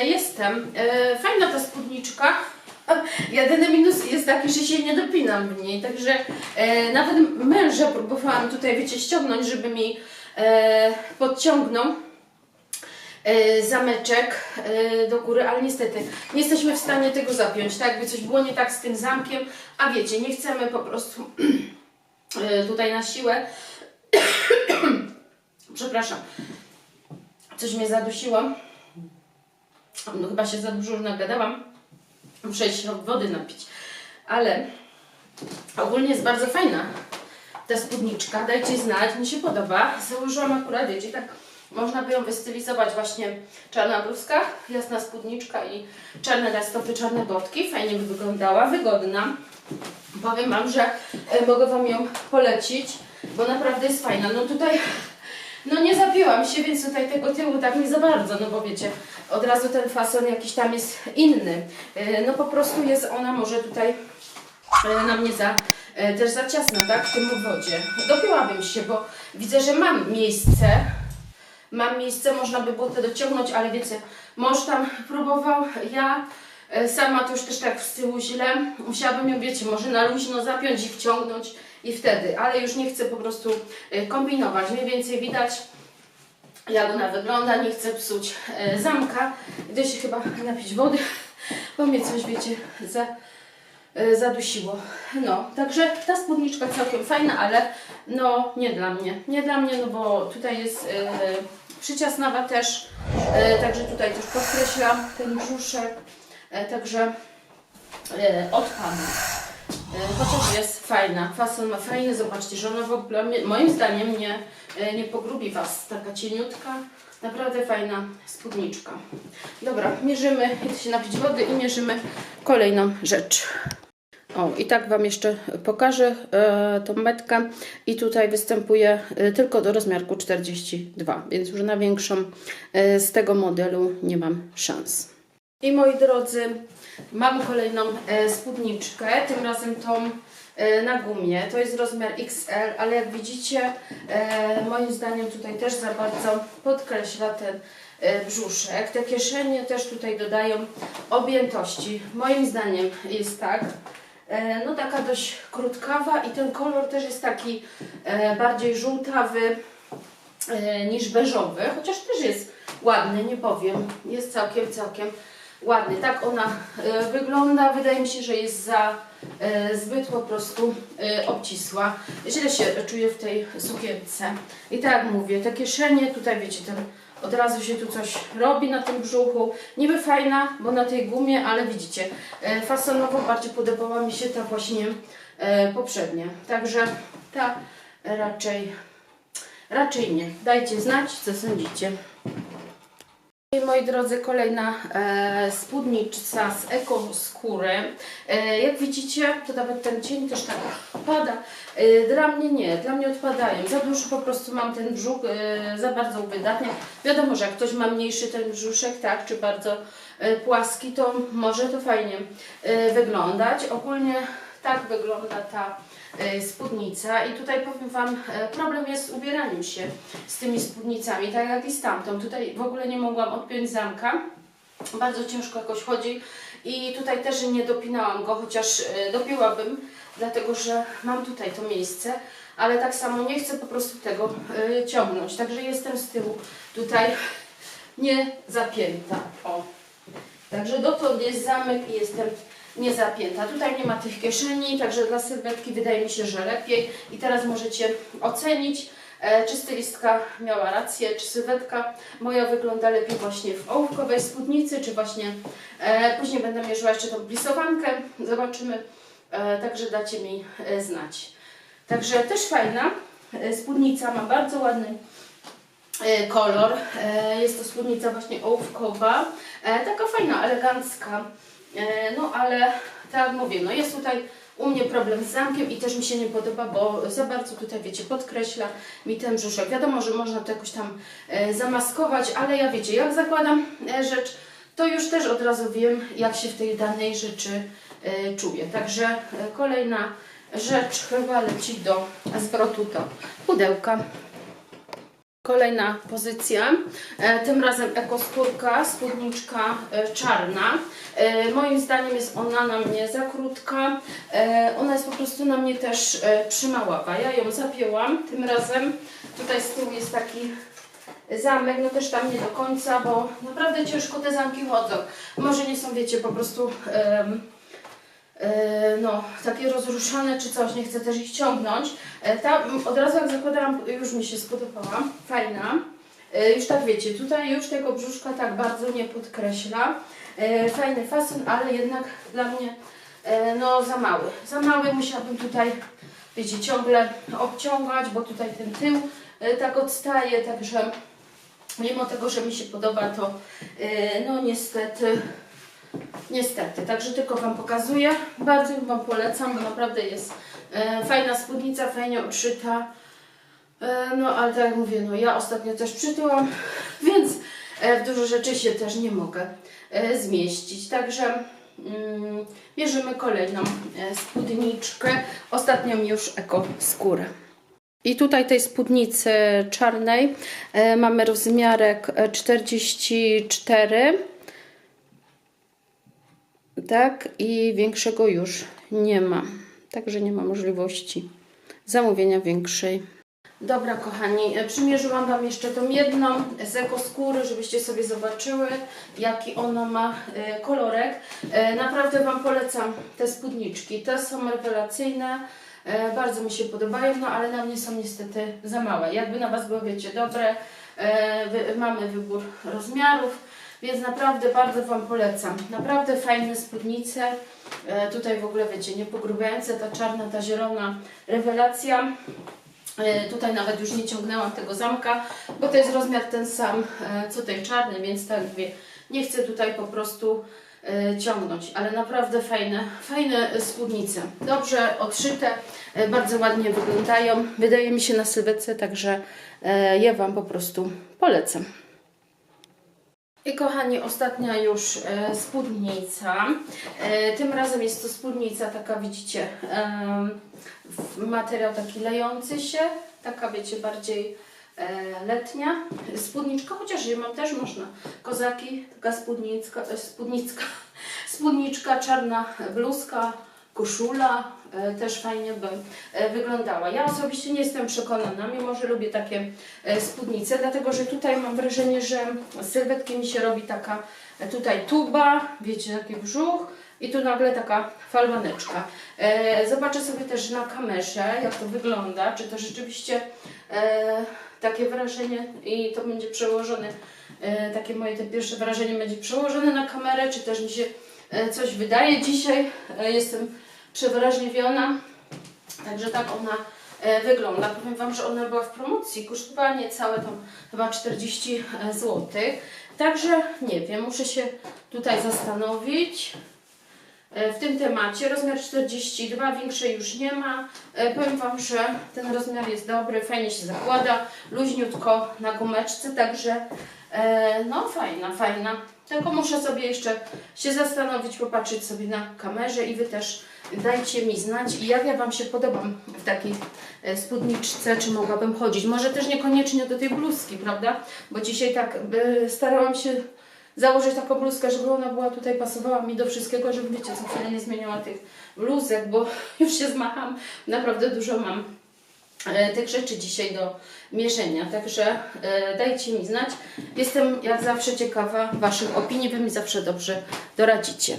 Jestem. E, Fajna ta spódniczka. Jedyny minus jest taki, że się nie dopinam w niej, także e, nawet męża próbowałam tutaj, wiecie, ściągnąć, żeby mi e, podciągnął e, zameczek e, do góry, ale niestety nie jesteśmy w stanie tego zapiąć, tak jakby coś było nie tak z tym zamkiem, a wiecie, nie chcemy po prostu e, tutaj na siłę, przepraszam, coś mnie zadusiło, no chyba się za dużo już nagadałam, muszę iść wody napić, ale ogólnie jest bardzo fajna ta spódniczka, dajcie znać, mi się podoba. Założyłam akurat, wiecie, tak można by ją wystylizować właśnie czarna bluzka, jasna spódniczka i czarne rajstopy, czarne botki. Fajnie by wyglądała, wygodna. Powiem Wam, że e, mogę Wam ją polecić, bo naprawdę jest fajna. No tutaj, no nie zapięłam się, więc tutaj tego tyłu tak nie za bardzo, no bo wiecie, od razu ten fason jakiś tam jest inny. E, No po prostu jest ona może tutaj e, na mnie za, e, też za ciasna, tak, w tym obwodzie. Dopięłabym się, bo widzę, że mam miejsce. Mam miejsce, można by było to dociągnąć, ale wiecie, mąż tam próbował, ja sama to już też tak z tyłu źle. Musiałabym ją, wiecie, może na luźno zapiąć i wciągnąć i wtedy, ale już nie chcę po prostu kombinować. Mniej więcej widać, jak ona wygląda, nie chcę psuć e, zamka. Idę się chyba napić wody, bo mnie coś, wiecie, za, e, zadusiło. No, także ta spódniczka całkiem fajna, ale no nie dla mnie. Nie dla mnie, no bo tutaj jest e, przyciasnawa też, e, także tutaj też podkreślam ten brzuszek, e, także odpadł. E, Chociaż jest fajna, fason ma fajny, zobaczcie, że ona w ogóle, moim zdaniem nie, nie pogrubi Was, taka cieniutka, naprawdę fajna spódniczka. Dobra, mierzymy, idę się napić wody i mierzymy kolejną rzecz. O, i tak Wam jeszcze pokażę e, tą metkę i tutaj występuje e, tylko do rozmiarku 42, więc już na większą e, z tego modelu nie mam szans. I moi drodzy, mam kolejną e, spódniczkę, tym razem tą e, na gumie. To jest rozmiar XL, ale jak widzicie, e, moim zdaniem tutaj też za bardzo podkreśla ten e, brzuszek. Te kieszenie też tutaj dodają objętości. Moim zdaniem jest tak. E, no taka dość krótkawa i ten kolor też jest taki e, bardziej żółtawy e, niż beżowy, chociaż też jest ładny, nie powiem. Jest całkiem, całkiem ładny. Tak ona e, wygląda. Wydaje mi się, że jest za e, zbyt po prostu e, obcisła. Źle się czuję w tej sukience. I tak jak mówię, te kieszenie, tutaj wiecie, ten, od razu się tu coś robi na tym brzuchu. Niby fajna, bo na tej gumie, ale widzicie, fasonowo bardziej podobała mi się ta właśnie poprzednia. Także ta raczej, raczej nie. Dajcie znać, co sądzicie. Moi drodzy, kolejna e, spódnica z ekoskóry. E, jak widzicie, to nawet ten cień też tak pada. E, dla mnie nie, dla mnie odpadają. Za dużo po prostu mam ten brzuch, e, za bardzo uwydatnia. Wiadomo, że jak ktoś ma mniejszy ten brzuszek, tak, czy bardzo e, płaski, to może to fajnie e, wyglądać. Ogólnie tak wygląda ta spódnica i tutaj powiem Wam, e, problem jest z ubieraniem się z tymi spódnicami, tak jak i z tamtą. Tutaj w ogóle nie mogłam odpiąć zamka, bardzo ciężko jakoś chodzi i tutaj też nie dopinałam go, chociaż e, dopięłabym, dlatego że mam tutaj to miejsce, ale tak samo nie chcę po prostu tego e, ciągnąć, także jestem z tyłu tutaj nie zapięta. O. Także dotąd jest zamek i jestem niezapięta. Tutaj nie ma tych kieszeni, także dla sylwetki wydaje mi się, że lepiej. I teraz możecie ocenić, e, czy stylistka miała rację, czy sylwetka moja wygląda lepiej właśnie w ołówkowej spódnicy, czy właśnie e, później będę mierzyła jeszcze tą blisowankę. Zobaczymy. E, także dacie mi znać. Także też fajna spódnica, ma bardzo ładny kolor. Jest to spódnica właśnie ołówkowa. Taka fajna, elegancka. E, No ale tak jak mówię, no jest tutaj u mnie problem z zamkiem i też mi się nie podoba, bo za bardzo tutaj, wiecie, podkreśla mi ten brzuszek. Wiadomo, że można to jakoś tam e, zamaskować, ale ja wiecie, jak zakładam e, rzecz, to już też od razu wiem, jak się w tej danej rzeczy czuję. Także kolejna rzecz chyba leci do zwrotu do pudełka. Kolejna pozycja, e, tym razem ekoskórka, spódniczka e, czarna. E, moim zdaniem jest ona na mnie za krótka, ona jest po prostu na mnie też przymaława. Ja ją zapięłam, tym razem tutaj z tyłu jest taki zamek, no też tam nie do końca, bo naprawdę ciężko te zamki chodzą. Może nie są, wiecie, po prostu... e, no, takie rozruszane czy coś, nie chcę też ich ciągnąć. E, Ta m, od razu jak zakładałam, już mi się spodobała, fajna. E, Już tak wiecie, tutaj już tego brzuszka tak bardzo nie podkreśla. E, Fajny fason, ale jednak dla mnie e, no za mały. Za mały musiałabym tutaj, wiecie, ciągle obciągać, bo tutaj ten tył e, tak odstaje, także mimo tego, że mi się podoba, to e, no niestety Niestety, także tylko Wam pokazuję. Bardzo Wam polecam, bo naprawdę jest e, fajna spódnica, fajnie odszyta. E, no ale tak jak mówię, no ja ostatnio też przytyłam, więc e, w dużo rzeczy się też nie mogę e, zmieścić. Także mm, bierzemy kolejną e, spódniczkę. Ostatnią już eko skórę. I tutaj tej spódnicy czarnej mamy rozmiarek e, 44 tak, i większego już nie ma. Także nie ma możliwości zamówienia większej. Dobra, kochani, e, przymierzyłam Wam jeszcze tą jedną z ekoskóry, żebyście sobie zobaczyły, jaki ona ma e, kolorek. E, Naprawdę Wam polecam te spódniczki. Te są rewelacyjne, bardzo mi się podobają, no ale na mnie są niestety za małe. Jakby na Was było, wiecie, dobre, mamy wybór rozmiarów. Więc naprawdę bardzo Wam polecam. Naprawdę fajne spódnice. E, tutaj w ogóle wiecie, nie pogrubiające, ta czarna, ta zielona rewelacja. E, tutaj nawet już nie ciągnęłam tego zamka, bo to jest rozmiar ten sam e, co ten czarny, więc tak mówię, nie chcę tutaj po prostu e, ciągnąć, ale naprawdę fajne, fajne spódnice. Dobrze odszyte, e, bardzo ładnie wyglądają. Wydaje mi się na sylwetce, także e, ja Wam po prostu polecam. I kochani, ostatnia już e, spódnica. E, tym razem jest to spódnica taka, widzicie, materiał taki lejący się, taka wiecie, bardziej e, letnia. Spódniczka, chociaż je mam też można. Kozaki, taka spódnicka, spódnicka, spódniczka, czarna bluzka, koszula, e, też fajnie by e, wyglądała. Ja osobiście nie jestem przekonana, mimo że lubię takie e, spódnice, dlatego że tutaj mam wrażenie, że z sylwetki mi się robi taka tutaj tuba, wiecie, taki brzuch i tu nagle taka falbaneczka. Zobaczę sobie też na kamerze, jak to wygląda, czy to rzeczywiście takie wrażenie i to będzie przełożone, takie moje te pierwsze wrażenie będzie przełożone na kamerę, czy też mi się coś wydaje dzisiaj. E, jestem przewrażliwiona, także tak ona e, wygląda. Powiem Wam, że ona była w promocji, kosztowała niecałe tam chyba 40 zł. Także nie wiem, muszę się tutaj zastanowić e, w tym temacie. Rozmiar 42, większej już nie ma. E, Powiem Wam, że ten rozmiar jest dobry, fajnie się zakłada, luźniutko na gumeczce, także e, no fajna, fajna. Tylko muszę sobie jeszcze się zastanowić, popatrzeć sobie na kamerze i Wy też dajcie mi znać, jak ja Wam się podobam w takiej e, spódniczce, czy mogłabym chodzić. Może też niekoniecznie do tej bluzki, prawda? Bo dzisiaj tak e, starałam się założyć taką bluzkę, żeby ona była tutaj, pasowała mi do wszystkiego, żeby wiecie, co chwilę nie zmieniała tych bluzek, bo już się zmacham, naprawdę dużo mam tych rzeczy dzisiaj do mierzenia, także e, dajcie mi znać. Jestem jak zawsze ciekawa Waszych opinii, Wy mi zawsze dobrze doradzicie.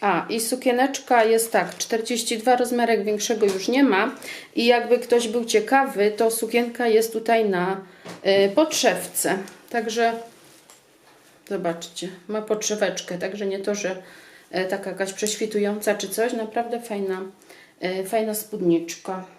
A, i sukieneczka jest tak, 42 rozmiarek większego już nie ma. I jakby ktoś był ciekawy, to sukienka jest tutaj na y, podszewce, także zobaczcie, ma podszeweczkę, także nie to, że y, taka jakaś prześwitująca czy coś, naprawdę fajna, y, fajna spódniczka.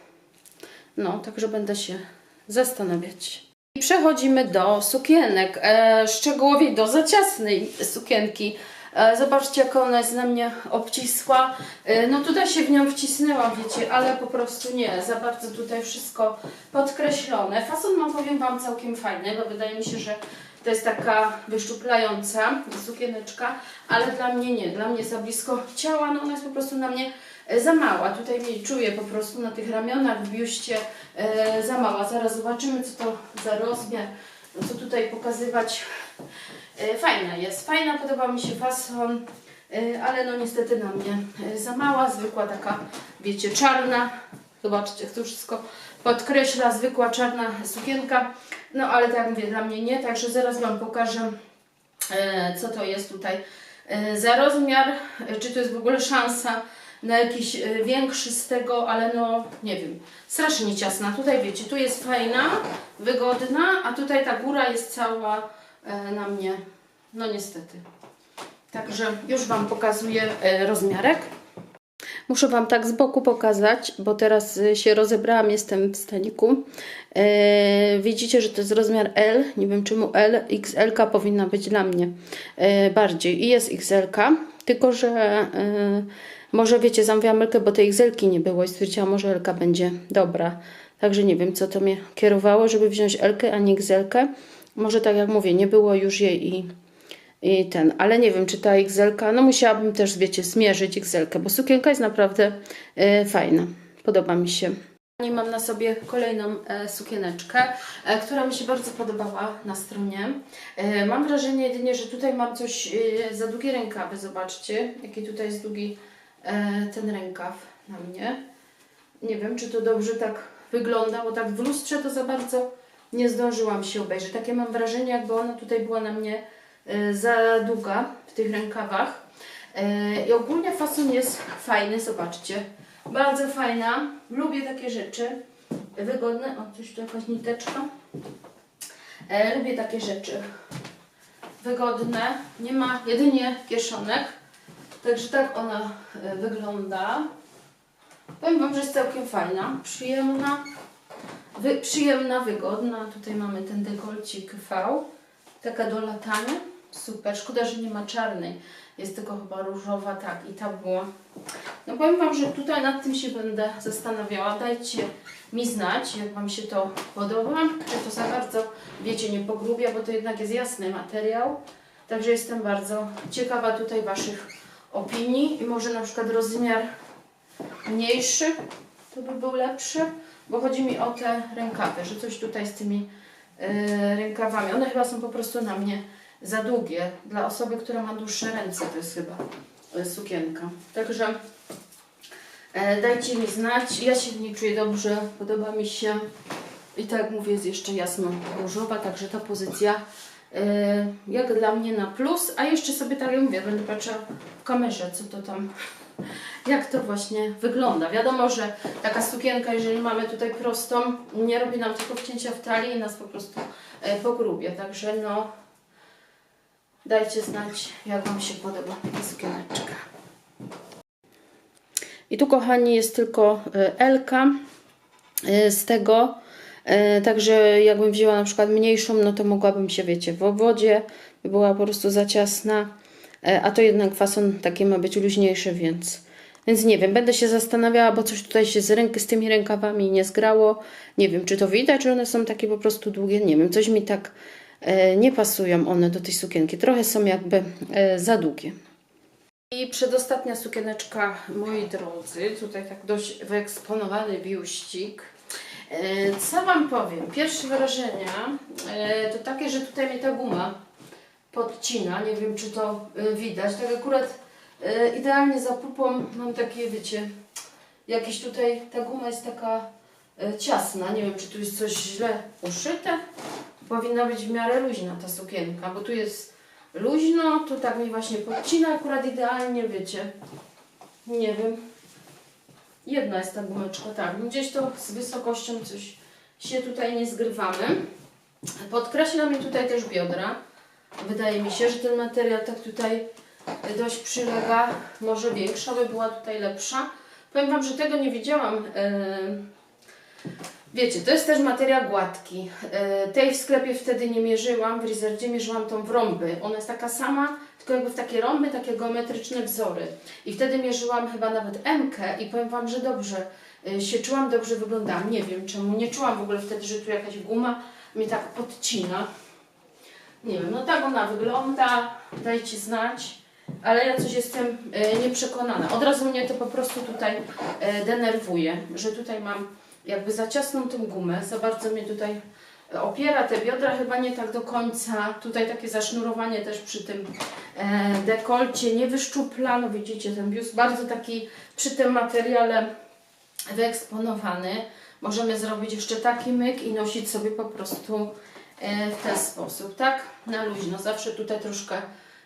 No, także będę się zastanawiać. I przechodzimy do sukienek, e, szczegółowiej do zaciasnej sukienki. E, zobaczcie, jak ona jest na mnie obcisła. E, no tutaj się w nią wcisnęłam, wiecie, ale po prostu nie, za bardzo tutaj wszystko podkreślone. Fason mam, powiem Wam, całkiem fajny, bo wydaje mi się, że to jest taka wyszczuplająca sukieneczka, ale dla mnie nie, dla mnie za blisko ciała, no ona jest po prostu na mnie za mała. Tutaj mnie czuję po prostu na tych ramionach, w biuście e, za mała. Zaraz zobaczymy, co to za rozmiar, co tutaj pokazywać. E, fajna jest, fajna, podoba mi się fason, e, ale no niestety na mnie e, za mała, zwykła taka, wiecie, czarna. Zobaczcie, to wszystko podkreśla, zwykła czarna sukienka. No ale tak mówię, dla mnie nie, także zaraz Wam pokażę, e, co to jest tutaj e, za rozmiar, e, czy to jest w ogóle szansa na jakiś e, większy z tego, ale no nie wiem, strasznie ciasna. Tutaj wiecie, tu jest fajna, wygodna, a tutaj ta góra jest cała e, na mnie, no niestety. Także już Wam pokazuję e, rozmiarek. Muszę Wam tak z boku pokazać, bo teraz y, się rozebrałam, jestem w staniku. E, widzicie, że to jest rozmiar L. Nie wiem czemu L. XL powinna być dla mnie bardziej. I jest XL, tylko że może wiecie, zamówiłam Elkę, bo tej XL nie było i stwierdziłam, może Elka będzie dobra. Także nie wiem, co to mnie kierowało, żeby wziąć Elkę, a nie XL. Może tak jak mówię, nie było już jej i i ten, ale nie wiem, czy ta XL, no musiałabym też, wiecie, zmierzyć XL, bo sukienka jest naprawdę e, fajna. Podoba mi się. I mam na sobie kolejną e, sukieneczkę, e, która mi się bardzo podobała na stronie. E, mam wrażenie jedynie, że tutaj mam coś e, za długie rękawy. Zobaczcie, jaki tutaj jest długi ten rękaw na mnie. Nie wiem, czy to dobrze tak wygląda, bo tak w lustrze to za bardzo nie zdążyłam się obejrzeć. Takie mam wrażenie, jakby ona tutaj była na mnie e, za długa w tych rękawach. E, I ogólnie fason jest fajny, zobaczcie. Bardzo fajna. Lubię takie rzeczy. Wygodne. O, coś tu jakaś niteczka. E, lubię takie rzeczy. Wygodne. Nie ma jedynie kieszonek. Także tak ona e, wygląda. Powiem Wam, że jest całkiem fajna, przyjemna, wy, przyjemna, wygodna. Tutaj mamy ten dekolcik V, taka do latania. Super, szkoda, że nie ma czarnej. Jest tylko chyba różowa, tak, i ta była. No powiem Wam, że tutaj nad tym się będę zastanawiała. Dajcie mi znać, jak Wam się to podoba. Czy to za bardzo, wiecie, nie pogrubia, bo to jednak jest jasny materiał. Także jestem bardzo ciekawa tutaj Waszych opinii i może na przykład rozmiar mniejszy, to by był lepszy, bo chodzi mi o te rękawy, że coś tutaj z tymi e, rękawami. One chyba są po prostu na mnie za długie. Dla osoby, która ma dłuższe ręce, to jest chyba e, sukienka. Także e, dajcie mi znać. Ja się w niej czuję dobrze, podoba mi się. I tak jak mówię, jest jeszcze jasno różowa, także ta pozycja jak dla mnie na plus. A jeszcze sobie tak jak mówię, będę patrzyła w kamerze, co to tam jak to właśnie wygląda. Wiadomo, że taka sukienka, jeżeli mamy tutaj prostą, nie robi nam tylko wcięcia w talii i nas po prostu e, pogrubia. Także no, dajcie znać, jak Wam się podoba ta sukieneczka. I tu, kochani, jest tylko e, Elka z tego. E, Także jakbym wzięła na przykład mniejszą, no to mogłabym się, wiecie, w wodzie, by była po prostu za ciasna. E, A to jednak fason taki ma być luźniejszy, więc, więc nie wiem, będę się zastanawiała, bo coś tutaj się z, ręk, z tymi rękawami nie zgrało. Nie wiem, czy to widać, czy one są takie po prostu długie. Nie wiem, coś mi tak e, nie pasują one do tej sukienki. Trochę są jakby e, za długie. I przedostatnia sukieneczka, moi drodzy, tutaj tak dość wyeksponowany biuścik. E, Co Wam powiem? Pierwsze wrażenia e, to takie, że tutaj mnie ta guma podcina. Nie wiem, czy to e, widać. Tak akurat idealnie za pupą mam takie, wiecie, jakieś tutaj, ta guma jest taka ciasna. Nie wiem, czy tu jest coś źle uszyte. Powinna być w miarę luźna ta sukienka, bo tu jest luźno, tu tak mi właśnie podcina akurat idealnie, wiecie. Nie wiem. Jedna jest ta gumeczka, tak. Gdzieś to z wysokością coś się tutaj nie zgrywamy. Podkreśla mi tutaj też biodra. Wydaje mi się, że ten materiał tak tutaj dość przylega. Może większa by była tutaj lepsza. Powiem Wam, że tego nie widziałam. Yy, Wiecie, to jest też materiał gładki. E, Tej w sklepie wtedy nie mierzyłam, w Rizerdzie mierzyłam tą w rąby. Ona jest taka sama, tylko jakby w takie rąby, takie geometryczne wzory. I wtedy mierzyłam chyba nawet M i powiem Wam, że dobrze e, się czułam, dobrze wyglądałam. Nie wiem czemu, nie czułam w ogóle wtedy, że tu jakaś guma mnie tak podcina. Nie wiem, no tak ona wygląda, dajcie znać. ale ja coś jestem e, nieprzekonana. Od razu mnie to po prostu tutaj e, denerwuje, że tutaj mam jakby za ciasną tą gumę, za bardzo mnie tutaj opiera te biodra chyba nie tak do końca. Tutaj takie zasznurowanie też przy tym e, dekolcie nie wyszczupla. No widzicie, ten biust bardzo taki przy tym materiale wyeksponowany. Możemy zrobić jeszcze taki myk i nosić sobie po prostu e, w ten sposób, tak? Na luźno. Zawsze tutaj troszkę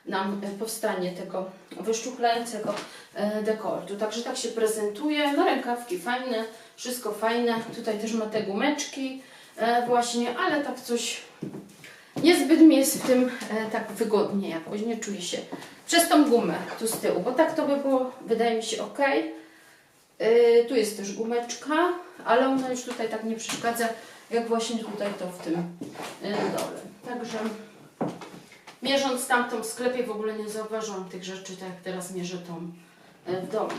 nam e, powstanie tego wyszczuplającego dekoltu. Także tak się prezentuje. No rękawki fajne, wszystko fajne. Tutaj też ma te gumeczki e, właśnie, ale tak coś niezbyt mi jest w tym e, tak wygodnie jakoś. Nie czuję się przez tą gumę tu z tyłu, bo tak to by było, wydaje mi się, ok. Yy, tu jest też gumeczka, ale ona już tutaj tak nie przeszkadza, jak właśnie tutaj to w tym dole. Także mierząc tamtą w sklepie w ogóle nie zauważyłam tych rzeczy, tak jak teraz mierzę tą w domu.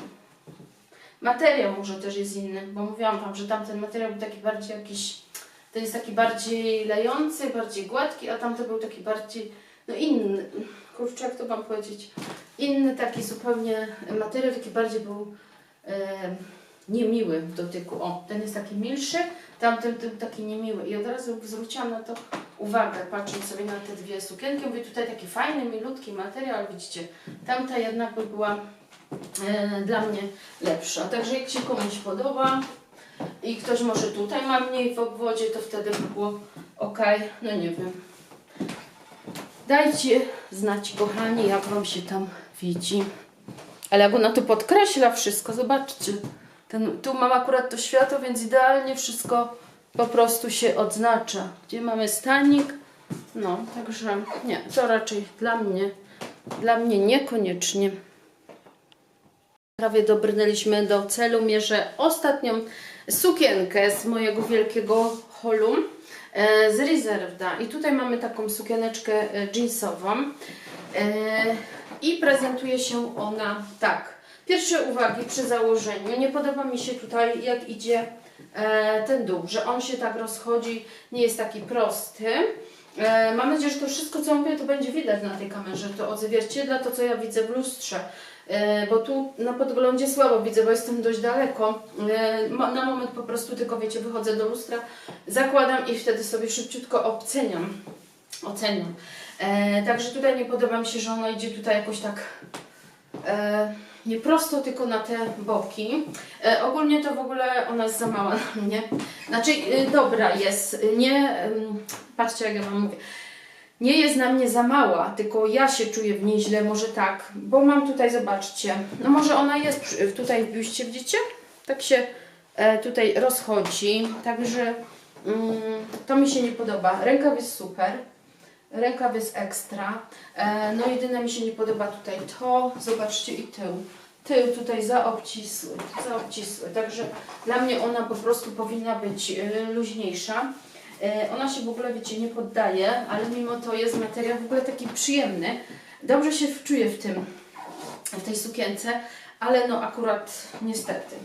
Materiał może też jest inny, bo mówiłam Wam, że tamten materiał był taki bardziej jakiś, ten jest taki bardziej lejący, bardziej gładki, a tamten był taki bardziej, no inny, kurczę, jak to Wam powiedzieć, inny taki zupełnie materiał, taki bardziej był e, niemiły w dotyku. O, ten jest taki milszy, tamten ten taki niemiły. I od razu zwróciłam na to uwagę, patrząc sobie na te dwie sukienki. Mówię, tutaj taki fajny, milutki materiał, widzicie, tamta jednak by była e, dla mnie lepsza. Także jak się komuś podoba i ktoś może tutaj ma mniej w obwodzie, to wtedy by było ok. No nie wiem. Dajcie znać, kochani, jak Wam się tam widzi. Ale jak ona tu podkreśla wszystko, zobaczcie. Ten, tu mam akurat to światło, więc idealnie wszystko po prostu się odznacza. Gdzie mamy stanik? No, także nie, to raczej dla mnie, dla mnie niekoniecznie. Prawie dobrnęliśmy do celu. Mierzę ostatnią sukienkę z mojego wielkiego holu e, z Reserveda. I tutaj mamy taką sukieneczkę e, jeansową. E, I prezentuje się ona tak. Pierwsze uwagi przy założeniu. Nie podoba mi się tutaj, jak idzie ten dół, że on się tak rozchodzi, nie jest taki prosty. Mam nadzieję, że to wszystko, co mówię, to będzie widać na tej kamerze. To odzwierciedla to, co ja widzę w lustrze. E, bo tu na podglądzie słabo widzę, bo jestem dość daleko. E, na moment po prostu tylko, wiecie, wychodzę do lustra, zakładam i wtedy sobie szybciutko oceniam. Oceniam. E, także tutaj nie podoba mi się, że ona idzie tutaj jakoś tak nie prosto, tylko na te boki. Ogólnie to w ogóle ona jest za mała na mnie. Znaczy, dobra jest, nie, patrzcie jak ja wam mówię. Nie jest na mnie za mała, tylko ja się czuję w niej źle, może tak, bo mam tutaj, zobaczcie, no może ona jest tutaj w biuście, widzicie? Tak się e, tutaj rozchodzi, także mm, to mi się nie podoba. Rękaw jest super, rękaw jest ekstra, e, no jedyne mi się nie podoba tutaj to, zobaczcie i tył. Tył tutaj za obcisły, za obcisły, także dla mnie ona po prostu powinna być e, luźniejsza. E, Ona się w ogóle, wiecie, nie poddaje, ale mimo to jest materiał w ogóle taki przyjemny. Dobrze się czuję w tym, w tej sukience, ale no akurat niestety.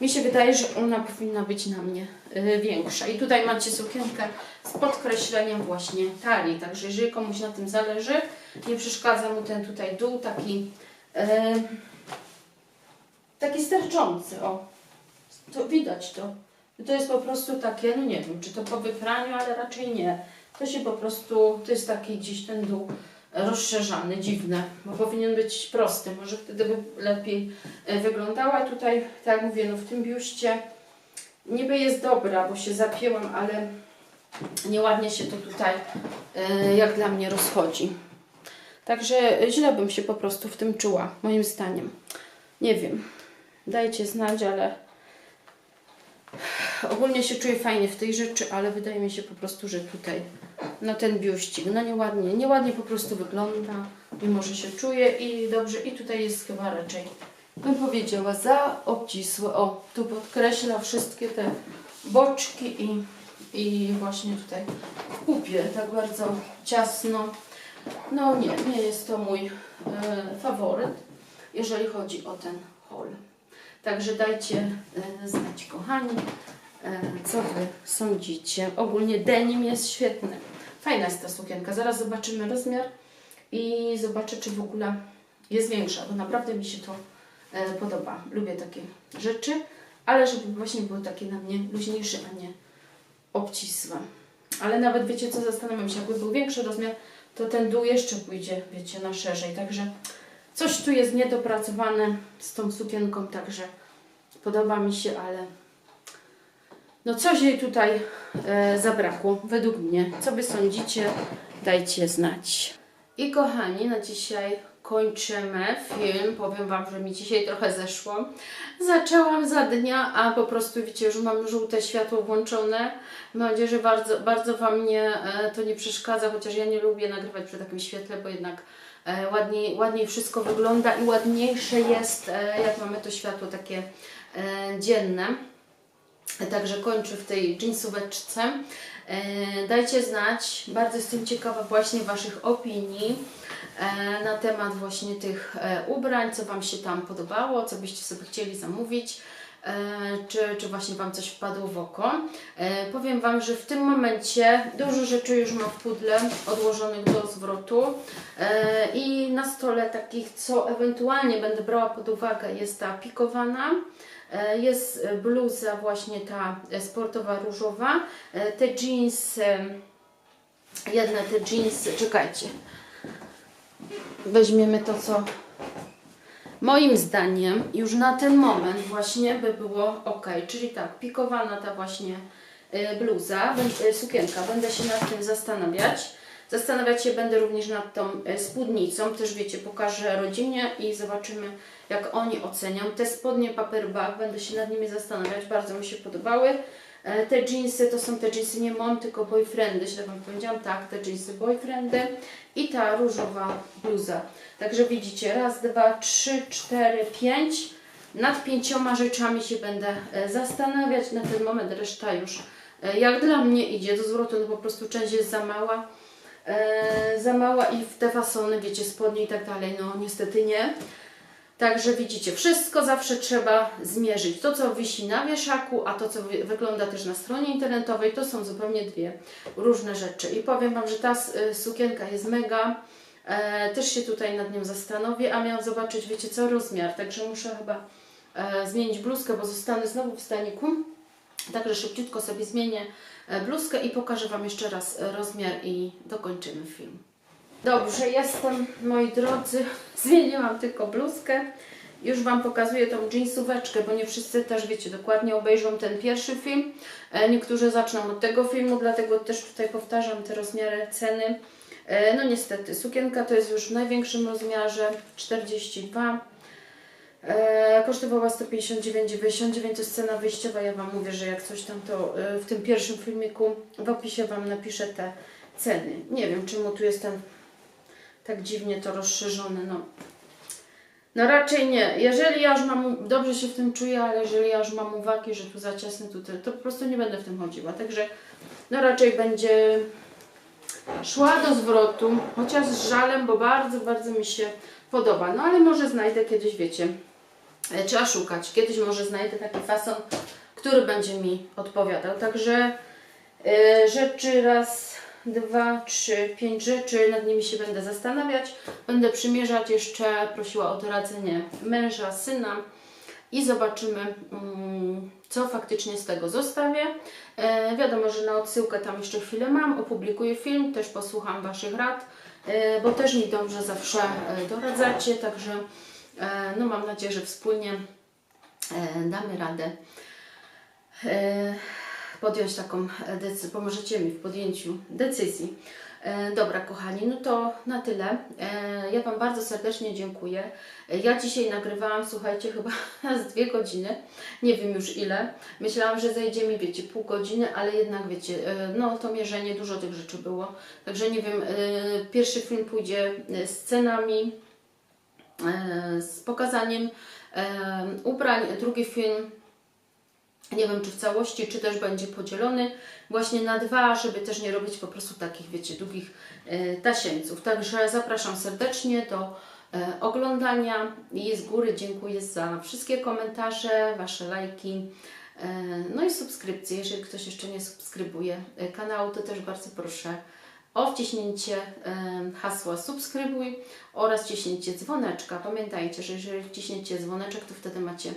Mi się wydaje, że ona powinna być na mnie y, większa. I tutaj macie sukienkę z podkreśleniem właśnie talii. Także jeżeli komuś na tym zależy, nie przeszkadza mu ten tutaj dół taki y, taki sterczący, o. To widać to. To jest po prostu takie, no nie wiem, czy to po wypraniu, ale raczej nie. To się po prostu, to jest taki gdzieś ten dół rozszerzany, dziwne, bo powinien być prosty, może wtedy by lepiej e, wyglądała. Tutaj, tak jak mówię, no w tym biuście niby jest dobra, bo się zapięłam, ale nieładnie się to tutaj, e, jak dla mnie, rozchodzi. Także źle bym się po prostu w tym czuła, moim zdaniem. Nie wiem, dajcie znać, ale ogólnie się czuję fajnie w tej rzeczy, ale wydaje mi się po prostu, że tutaj no ten biuścik, no nieładnie, nieładnie po prostu wygląda, mimo że się czuję i dobrze, i tutaj jest chyba raczej, bym powiedziała, za obcisłe, o, tu podkreśla wszystkie te boczki i, i właśnie tutaj w tak bardzo ciasno, no nie, nie jest to mój e, faworyt, jeżeli chodzi o ten haul. Także dajcie e, znać, kochani, co Wy sądzicie. Ogólnie denim jest świetny. Fajna jest ta sukienka. Zaraz zobaczymy rozmiar i zobaczę, czy w ogóle jest większa, bo naprawdę mi się to e, podoba. Lubię takie rzeczy, ale żeby właśnie było takie na mnie luźniejsze, a nie obcisłe. Ale nawet wiecie co, zastanawiam się, jakby był większy rozmiar, to ten dół jeszcze pójdzie, wiecie, na szerzej. Także coś tu jest niedopracowane z tą sukienką, także podoba mi się, ale no coś jej tutaj e, zabrakło, według mnie. Co Wy sądzicie? Dajcie znać. I kochani, na dzisiaj kończymy film. Powiem Wam, że mi dzisiaj trochę zeszło. Zaczęłam za dnia, a po prostu wiecie, już mam żółte światło włączone. Mam nadzieję, że bardzo, bardzo Wam nie, e, to nie przeszkadza, chociaż ja nie lubię nagrywać przy takim świetle, bo jednak e, ładniej, ładniej wszystko wygląda i ładniejsze jest, e, jak mamy to światło takie dzienne. Także kończę w tej jeansóweczce. E, Dajcie znać, bardzo jestem ciekawa właśnie Waszych opinii e, na temat właśnie tych e, ubrań, co Wam się tam podobało, co byście sobie chcieli zamówić, czy, czy właśnie Wam coś wpadło w oko. Powiem Wam, że w tym momencie dużo rzeczy już mam w pudle odłożonych do zwrotu i na stole takich, co ewentualnie będę brała pod uwagę jest ta pikowana, Jest e, bluza właśnie ta sportowa różowa. E, Te jeansy, jedne te jeansy, czekajcie. Weźmiemy to, co moim zdaniem już na ten moment właśnie by było ok. Czyli tak, pikowana ta właśnie e, bluza, sukienka. Będę się nad tym zastanawiać. Zastanawiać się będę również nad tą e, spódnicą. Też wiecie, pokażę rodzinie i zobaczymy, jak oni ocenią. Te spodnie paperback, będę się nad nimi zastanawiać. Bardzo mi się podobały. E, Te jeansy to są te jeansy nie mom, tylko boyfriendy, tak wam powiedziałam. Tak, te jeansy boyfriendy. I ta różowa bluza. Także widzicie, raz, dwa, trzy, cztery, pięć. Nad pięcioma rzeczami się będę e, zastanawiać. Na ten moment reszta już jak dla mnie idzie do zwrotu, no po prostu część jest za mała. E, za mała i w te fasony, wiecie, spodnie i tak dalej, no niestety nie. Także widzicie, wszystko zawsze trzeba zmierzyć. To, co wisi na wieszaku, a to, co wy wygląda też na stronie internetowej, to są zupełnie dwie różne rzeczy. I powiem Wam, że ta y, sukienka jest mega. E, też się tutaj nad nią zastanowię, a miałam zobaczyć, wiecie co, rozmiar. Także muszę chyba e, zmienić bluzkę, bo zostanę znowu w staniku. Także szybciutko sobie zmienię e, bluzkę i pokażę Wam jeszcze raz e, rozmiar i dokończymy film. Dobrze, jestem, moi drodzy. Zmieniłam tylko bluzkę. Już Wam pokazuję tą jeansóweczkę, bo nie wszyscy też, wiecie, dokładnie obejrzą ten pierwszy film. E, Niektórzy zaczną od tego filmu, dlatego też tutaj powtarzam te rozmiary ceny. No niestety, sukienka to jest już w największym rozmiarze 42. Kosztowała 159,99 to jest cena wyjściowa. Ja Wam mówię, że jak coś tam to e, w tym pierwszym filmiku w opisie Wam napiszę te ceny. Nie wiem czemu tu jest ten tak dziwnie to rozszerzone. No. no raczej nie. Jeżeli ja już mam, dobrze się w tym czuję, ale jeżeli ja już mam uwagi, że tu za ciasne tutaj, to po prostu nie będę w tym chodziła. Także no raczej będzie szła do zwrotu, chociaż z żalem, bo bardzo, bardzo mi się podoba. No ale może znajdę kiedyś, wiecie, trzeba szukać. Kiedyś może znajdę taki fason, który będzie mi odpowiadał. Także e, rzeczy raz, dwa, trzy, pięć rzeczy, nad nimi się będę zastanawiać. Będę przymierzać jeszcze, prosiła o doradzenie męża, syna i zobaczymy, mm, co faktycznie z tego zostawię. E, wiadomo, że na odsyłkę tam jeszcze chwilę mam, opublikuję film, też posłucham Waszych rad, e, bo też mi dobrze zawsze e, doradzacie, także e, no mam nadzieję, że wspólnie e, damy radę e, podjąć taką decyzję, pomożecie mi w podjęciu decyzji. E, Dobra, kochani, no to na tyle. E, Ja Wam bardzo serdecznie dziękuję. E, Ja dzisiaj nagrywałam, słuchajcie, chyba z dwie godziny, nie wiem już ile. Myślałam, że zajdzie mi, wiecie, pół godziny, ale jednak, wiecie, e, no to mierzenie, dużo tych rzeczy było. Także nie wiem, e, pierwszy film pójdzie e, e, z pokazaniem e, ubrań, drugi film nie wiem, czy w całości, czy też będzie podzielony właśnie na dwa, żeby też nie robić po prostu takich, wiecie, długich e, tasieńców. Także zapraszam serdecznie do oglądania i z góry dziękuję za wszystkie komentarze, Wasze lajki, no i subskrypcje. Jeżeli ktoś jeszcze nie subskrybuje kanału, to też bardzo proszę o wciśnięcie hasła subskrybuj oraz wciśnięcie dzwoneczka. Pamiętajcie, że jeżeli wciśniecie dzwoneczek, to wtedy macie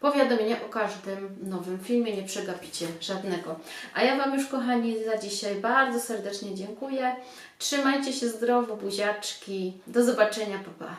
powiadomienia o każdym nowym filmie, nie przegapicie żadnego. A ja Wam już, kochani, za dzisiaj bardzo serdecznie dziękuję. Trzymajcie się zdrowo, buziaczki. Do zobaczenia, pa pa.